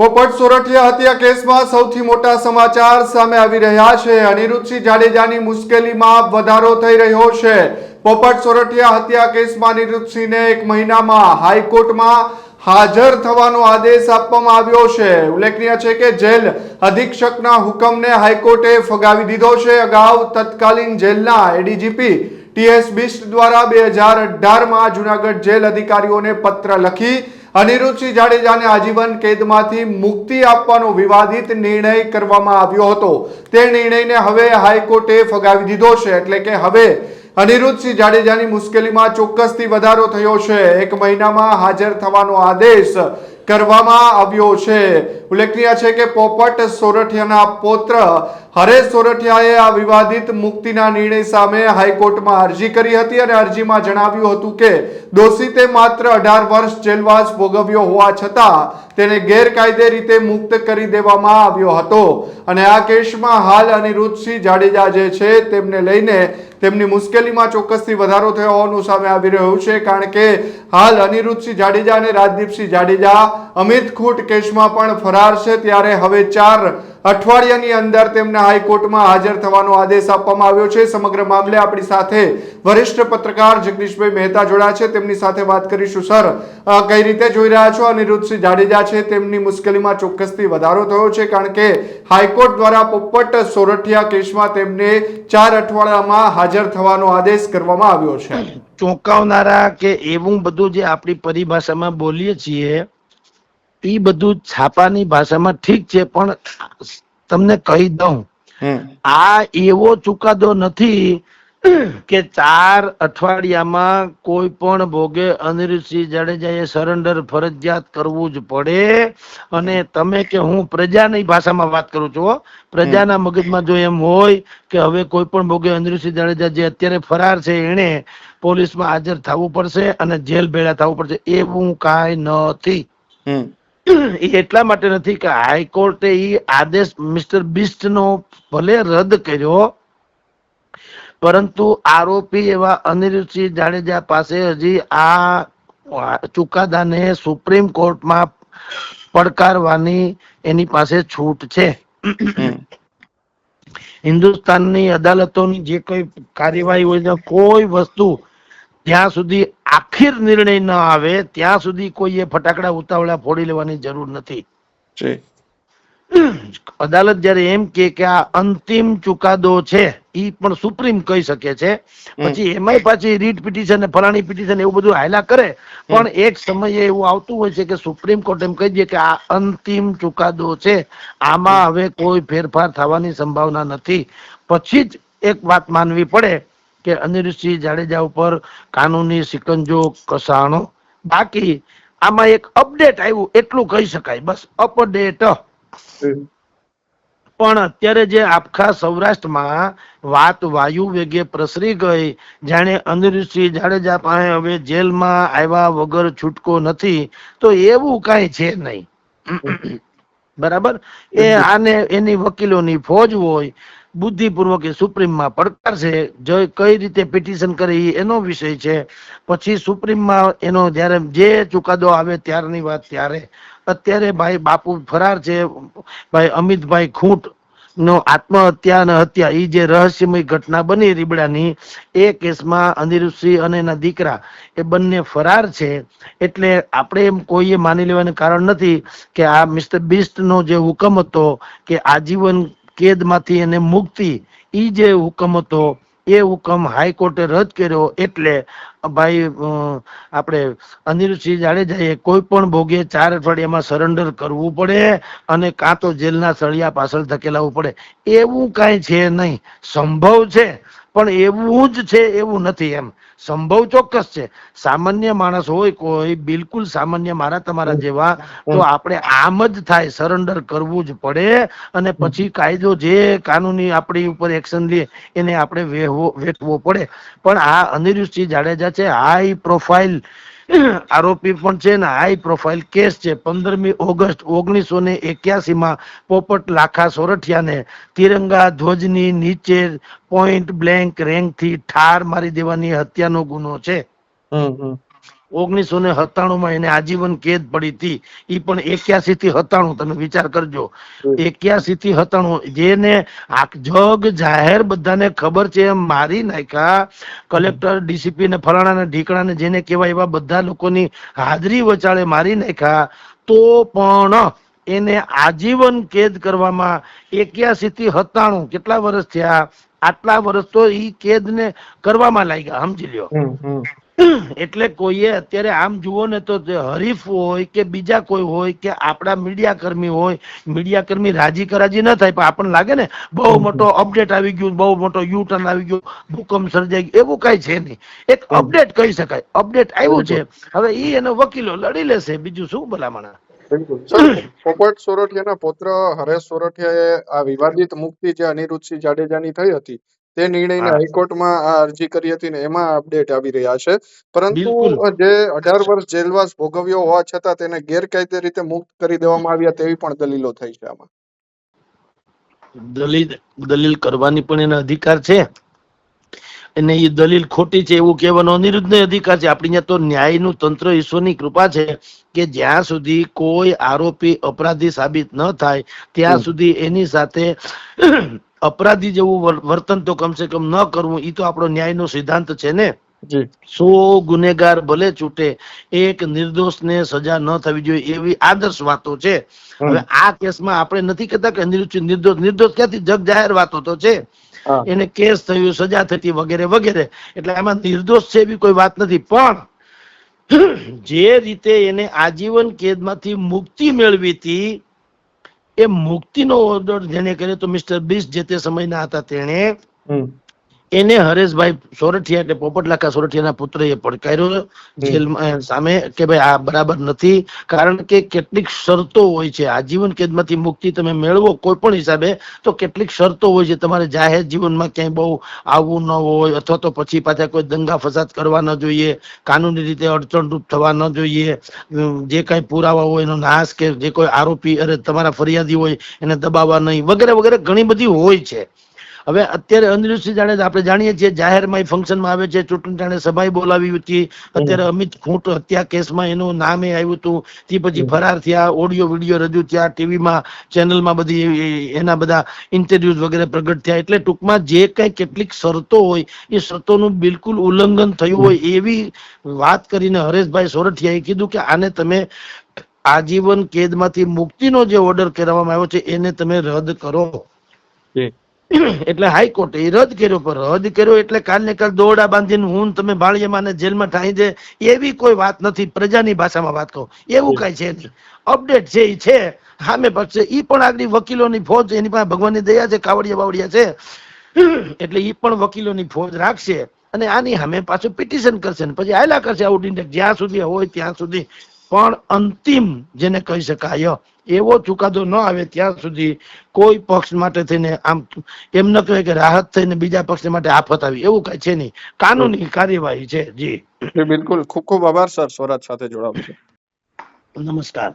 પોપટ સોરઠિયા હત્યા કેસમાં સૌથી મોટા સમાચાર સામે આવી રહ્યા છે. અનિરુદ્ધસિંહ જાડેજાની મુશ્કેલીમાં વધારો થઈ રહ્યો છે. પોપટ સોરઠિયા હત્યા કેસમાં અનિરુદ્ધસિંહને એક મહિનામાં હાઈકોર્ટમાં હાજર થવાનો આદેશ આપવામાં આવ્યો છે. ઉલ્લેખનીય છે કે જેલ અધિક્ષકના હુકમને હાઈકોર્ટે ફગાવી દીધો છે. અગાઉ તત્કાલીન જેલના એડીજીપી ટીએસ બિસ્ટ દ્વારા બે હજાર અઢારમાં જુનાગઢ જેલ અધિકારીઓને પત્ર લખી અનિરુદ્ધસિંહ જાડેજાને આજીવન કેદમાંથી મુક્તિ આપવાનો વિવાદિત નિર્ણય કરવામાં આવ્યો હતો. તે નિર્ણયને હવે હાઈકોર્ટે ફગાવી દીધો છે, એટલે કે હવે અનિરુદ્ધસિંહ જાડેજાની મુશ્કેલીમાં ચોક્કસથી વધારો થયો છે. એક મહિનામાં હાજર થવાનો આદેશ કરવામાં આવ્યો છે. ઉલ્લેખનીય છે કે પોપટ સોરઠિયાના પૌત્ર હરેશ સોરઠિયાએ આ વિવાદિત મુક્તિના નિર્ણય સામે હાઈકોર્ટમાં અરજી કરી હતી અને અરજીમાં જણાવ્યું હતું કે દોષિતે માત્ર અઢાર વર્ષ જેલવાસ ભોગવ્યો હોવા છતાં તેને ગેરકાયદે રીતે મુક્ત કરી દેવામાં આવ્યો હતો. અને આ કેસમાં હાલ અનિરુદ્ધસિંહ જાડેજા જે છે તેમને લઈને તેમની મુશ્કેલીમાં ચોક્કસથી વધારો થયો હોવાનું સામે આવી રહ્યું છે. કારણ કે હાલ અનિરુદ્ધસિંહ જાડેજા અને રાજદીપસિંહ જાડેજા અમિત ખૂટ કેસમાં પણ ફરાર છે ત્યારે હવે ચાર અઠવાડિયાની અંદર તેમને હાઈકોર્ટમાં હાજર થવાનો આદેશ આપવામાં આવ્યો છે. સમગ્ર મામલે આપણી સાથે વરિષ્ઠ પત્રકાર જગદીશભાઈ મહેતા જોડાયા છે. તેમની સાથે વાત કરીશું, સર. કઈ રીતે જોઈ રહ્યા છો? અનિરુદ્ધસિંહ જાડેજા છે. તેમની મુશ્કેલીમાં ચોક્કસથી વધારો થયો છે કારણ કે હાઈકોર્ટ દ્વારા પોપટ સોરઠિયા કેસમાં તેમને ચાર અઠવાડિયામાં હાજર થવાનો આદેશ કરવામાં આવ્યો છે. ચોંકાવનારા કે એવું બધું જે આપણી પરિભાષામાં બોલીએ છીએ એ બધું છાપાની ભાષામાં ઠીક છે પણ તમને કહી દઉં. આ એવો ચુકાદો નથી કે ચાર અઠવાડિયામાં કોઈ પણ ભોગે અનિરુદ્ધસિંહ જાડેજાએ સરેન્ડર ફરજિયાત કરવું જ પડે. અને તમે કે હું પ્રજાની ભાષામાં વાત કરું છું હો. પ્રજાના મગજમાં જો એમ હોય કે હવે કોઈ પણ ભોગે અનિરુદ્ધસિંહ જાડેજા જે અત્યારે ફરાર છે એને પોલીસમાં હાજર થવું પડશે અને જેલ ભેળા થવું પડશે એવું કાંઈ નથી. એ એટલા માટે નથી કે હાઈકોર્ટે એ આદેશ મિસ્ટર બિસ્ટ નો ભલે રદ કર્યો પરંતુ આરોપી એવા અનિરુદ્ધસિંહ જાડેજા પાસે હજી આ ચુકાદાને સુપ્રીમ કોર્ટમાં પડકારવાની એની પાસે છૂટ છે. હિન્દુસ્તાનની અદાલતોની જે કોઈ કાર્યવાહી હોય છે કોઈ વસ્તુ જ્યાં સુધી આખીર નિર્ણય ન આવે ત્યાં સુધી કોઈએ ફટાકડા ઉતાવળા ફોડી લેવાની જરૂર નથી. અદાલત જયારે એમ કે આ અંતિમ ચુકાદો છે ઈ પણ સુપ્રીમ કહી શકે છે. પછી એમાંય પાછી રીટ પિટિશન ફલાણી પિટિશન એવું બધું હાયલા કરે પણ એક સમયે એવું આવતું હોય છે કે સુપ્રીમ કોર્ટ એમ કહી દે કે આ અંતિમ ચુકાદો છે આમાં હવે કોઈ ફેરફાર થવાની સંભાવના નથી. પછી જ એક વાત માનવી પડે કે અનિલસિંહ જાડેજા ઉપર કાનૂની સિકંજો કસાણો. બાકી આમાં એક અપડેટ આવ્યું એટલું કહી શકાય. બસ અપડેટ પણ અત્યારે જે આખા સૌરાષ્ટ્રમાં વાત વાયુ વેગે પ્રસરી ગઈ જાણે અનિરુદ્ધસિંહ જાડેજા પાસે હવે જેલમાં આવ્યા વગર છૂટકો નથી તો એવું કાંઈ છે નહીં. બરાબર? એ આને એની વકીલોની ફોજ હોય બુદ્ધિપૂર્વક એ સુપ્રીમમાં પડકારશે જો કઈ રીતે પિટિશન કરે એનો વિષય છે. પછી સુપ્રીમમાં એનો જ્યારે જે ચુકાદો આવે ત્યારની વાત ત્યારે. અત્યારે ભાઈ બાપુ ફરાર છે. ભાઈ અમિતભાઈ ખૂંટ નો આત્મહત્યા અને હત્યા એ જે રહસ્યમય ઘટના બની રીબડાની, એ કેસમાં અનિરુદ્ધસિંહ અને એના દીકરા, એ બંને ફરાર છે. એટલે આપણે એમ કોઈએ માની લેવાનું કારણ નથી કે આ મિસ્ટર બિસ્ટ નો જે હુકમ હતો કે આજીવન કેદમાંથી એને મુક્તિ એ જે હુકમ હતો એ હુકમ હાઈકોર્ટે રદ કર્યો એટલે ભાઈ આપણે અનિલસિંહ જાડેજાએ કોઈ પણ ભોગે ચાર અઠવાડિયામાં સરેન્ડર કરવું પડે અને કાં તો જેલના સળિયા પાછળ ધકેલાવું પડે. એવું કાંઈ છે નહીં. સંભવ છે પણ એવું જ છે એવું નથી એમ. સંભવ ચોક્કસ છે. સામાન્ય માણસ હોય કોઈ બિલકુલ સામાન્ય મારા તમારા જેવા તો આપણે આમ જ થાય સરેન્ડર કરવું જ પડે અને પછી કાયદો જે કાનૂની આપણી ઉપર એક્શન લે એને આપણે વેઠવો પડે. પણ આ અનિરુદ્ધસિંહ જાડેજા છે હાઈ પ્રોફાઇલ આરોપી પણ છે ને હાઈ પ્રોફાઇલ કેસ છે. પંદરમી ઓગસ્ટ ઓગણીસો ને એક્યાસી માં પોપટ લાખા સોરઠિયાને તિરંગા ધ્વજની નીચે પોઈન્ટ બ્લેન્ક રેન્કથી ઠાર મારી દેવાની હત્યાનો ગુનો છે. ઓગણીસો ને સત્તાણું માં એને આજીવન કેદ પડી હતી. એ પણ એક્યાસી થી સત્તાણું તમે વિચાર કરજો. એક્યાસી થી સત્તાણું જેને આ જગ જાહેર બધાને ખબર છે એમ મારી નાખ્યા. કલેક્ટર ડીસીપી ને ફલાણા ને ઢીકણા ને જેને કહેવાય એવા બધા લોકોની હાજરી વચાળે મારી નાખ્યા. તો પણ એને આજીવન કેદ કરવામાં એક્યાસી થી સત્તાણું કેટલા વર્ષ થયા? આટલા વર્ષ તો ઈ કેદ ને કરવામાં લાગ્યા સમજી લ્યો. એટલે કોઈએ અત્યારે આમ જુઓ ને તો હરીફ હોય કે બીજા કોઈ હોય કે આપણા મીડિયા કર્મી હોય મીડિયા કર્મી રાજી કરાજી ન થાય પણ આપણને લાગે ને બહુ મોટો અપડેટ આવી ગયું બહુ મોટો યુ ટર્ન આવી ગયો ભૂકંપ સર્જાઈ ગયો એવું કઈ છે નહીં. એક અપડેટ કહી શકાય અપડેટ આવ્યું છે. હવે ઈ એનો વકીલો લડી લેશે બીજું શું ભલામણ? પોપટ સોરઠિયાના પુત્ર હરેશ સોરઠિયાએ આ વિવાદિત મુક્તિ જે અનિરુદ્ધસિંહ જાડેજાની થઈ હતી તે નિર્ણયને હાઈકોર્ટમાં આ અરજી કરી હતી ને એમાં અપડેટ આવી રહ્યા છે. પરંતુ જે અઢાર વર્ષ જેલવાસ ભોગવ્યો હોવા છતાં તેને ગેરકાયદે રીતે મુક્ત કરી દેવામાં આવ્યા તેવી પણ દલીલો થઈ છે આમાં. દલીલ દલીલ કરવાની પણ એનો અધિકાર છે. અને એ દલીલ ખોટી છે એવું કહેવાનો અનિરુદ્ધ અધિકાર છે. આપણી ત્યાં તો ન્યાયનું તંત્ર ઈશ્વરની કૃપા છે કે જ્યાં સુધી કોઈ આરોપી અપરાધી સાબિત ન થાય ત્યાં સુધી એની સાથે અપરાધી જેવું વર્તન તો કમસે કમ ન કરવું એ તો આપણો ન્યાયનો સિદ્ધાંત છે ને? સો ગુનેગાર ભલે છૂટે એક નિર્દોષને સજા ન થવી જોઈએ એવી આદર્શ વાતો છે. હવે આ કેસમાં આપણે નથી કહેતા કે નિર્દોષ નિર્દોષ ક્યાંથી જગ જાહેર વાતો તો છે? એને કેસ થયું સજા થતી વગેરે વગેરે. એટલે એમાં નિર્દોષ છે એવી કોઈ વાત નથી. પણ જે રીતે એને આજીવન કેદમાંથી મુક્તિ મેળવી હતી એ મુક્તિનો ઓર્ડર જેને કર્યો તો મિસ્ટર બીસ જે તે સમયના હતા તેણે એને હરેશભાઈ સોરઠિયા એટલે પોપટલાકા સોરઠિયાના પુત્રએ પડકાર્યો જેલમાં સામે કે ભાઈ આ બરાબર નથી. કારણ કે કેટલીક શરતો હોય છે. આજીવન કેદમાંથી મુક્તિ તમે મેળવો કોઈ પણ હિસાબે તો કેટલીક શરતો હોય છે. તમારે જાહેર જીવનમાં ક્યાંય બહુ આવવું ન હોય અથવા તો પછી પાછા કોઈ દંગા ફસાદ કરવા ન જોઈએ કાનૂની રીતે અડચણરૂપ થવા ન જોઈએ. જે કાંઈ પુરાવા હોય એનો નાશ કે જે કોઈ આરોપી અરે તમારા ફરિયાદી હોય એને દબાવવા નહીં વગેરે વગેરે ઘણી બધી હોય છે. હવે અત્યારે અનિરુદ્ધસિંહ જાડેજા આપણે જાણીએ છીએ જાહેરમાં ફંક્શનમાં આવે છે. ચૂંટણી જાણે સભાએ બોલાવી હતી. અત્યારે અમિત ખૂંટ હત્યા કેસમાં એનું નામે આવ્યું હતું. તે પછી ફરાર થયા. ઓડિયો વીડિયો રજૂ થયા. ટીવીમાં ચેનલમાં બધી એના બધા ઇન્ટરવ્યુઝ વગેરે પ્રગટ થયા. એટલે ટૂંકમાં જે કઈ કેટલીક શરતો હોય એ શરતોનું બિલકુલ ઉલ્લંઘન થયું હોય એવી વાત કરીને હરેશભાઈ સોરઠિયાએ કીધું કે આને તમે આજીવન કેદમાંથી મુક્તિનો જે ઓર્ડર કરવામાં આવ્યો છે એને તમે રદ કરો. એટલે હાઈકોર્ટે રદ કર્યો, પણ રદ કર્યો એટલે કાલ ને કાલ દોરડા બાંધીને હું તમે ભાળીયામાં જેલમાં ઠાઈ દે, એવી કોઈ વાત નથી. પ્રજાની ભાષામાં વાત કહું. એવું કઈ છે નહીં. અપડેટ છે એ છે, સામે પક્ષે એ પણ આગળ વકીલોની ફોજ, એની પાસે ભગવાનની દયા છે, કાવડિયા બાવડિયા છે. એટલે એ પણ વકીલોની ફોજ રાખશે અને આની સામે પાછું પિટિશન કરશે ને પછી આયલા કરશે આઉટ ઇન્ડેક્સ જ્યાં સુધી હોય ત્યાં સુધી પણ અંતિમ જેને કહી શકાય એવો ચુકાદો ન આવે ત્યાં સુધી કોઈ પક્ષ માટે થઈને આમ એમ ન કહેવાય કે રાહત થઈને બીજા પક્ષ માટે આફત આવી એવું કઈ છે નહીં. કાનૂની કાર્યવાહી છે જી. બિલકુલ. ખૂબ ખૂબ આભાર સર. સ્વરાજ સાથે જોડાવ. નમસ્કાર.